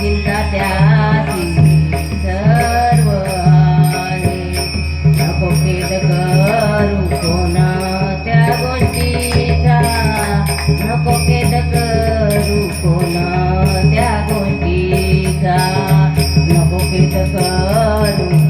चिंता त्याची सर्व नको खेद करू कोण त्या गोष्टीचा? नको खेद करू कोण त्या गोष्टीचा? नको खेद करू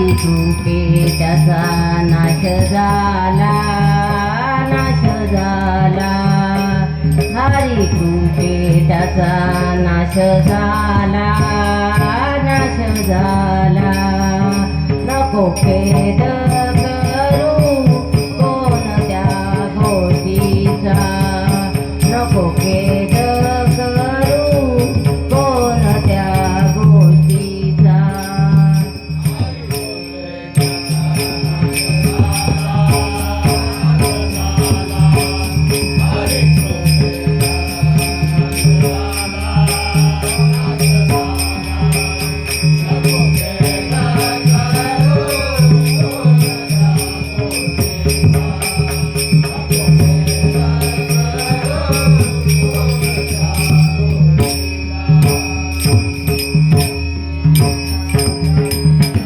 रूपे त्याचा नाश झाला नाश झाला. हरी रूपे त्याचा नाश झाला नाश झाला. नको खेद करू कोण त्या गोष्टीचा. नको खेद